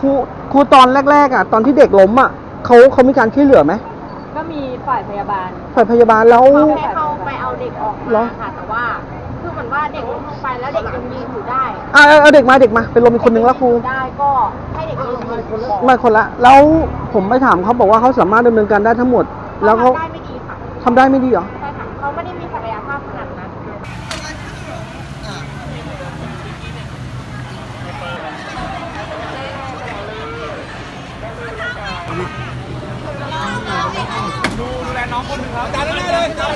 ครูครูตอนแรกๆอะตอนที่เด็กล้มอะเขาเขามีการช่วยเหลือไหมก็มีฝ่ายพยาบาลฝ่ายพยาบาลแล้ว เขาแค่เข้าไปเอาเด็กออกเหรมาอ ค่ะแต่ว่าคือเหมือนว่าเด็กล้มลงไปแล้วเด็กยังยืนอยู่ได้อะเอาเอาเด็กมาเด็กมาเป็นลมอีกคนนึงแล้วครู ได้ก็ให้เด็กยืนอยู่ก่อนไม่คนละ แล้วผมไปถามเขาบอกว่าเขาสามารถดำเนินการได้ทั้งหมด แล้วเขาทำได้ไม่ดีค่ะทำได้ไม่ดีเหรอ ใช่ค่ะเขาไม่ได้มีศักยภาพขนาดนั้น ดูแลน้องคนหนึ่งครับจานได้เลยจานแล้ว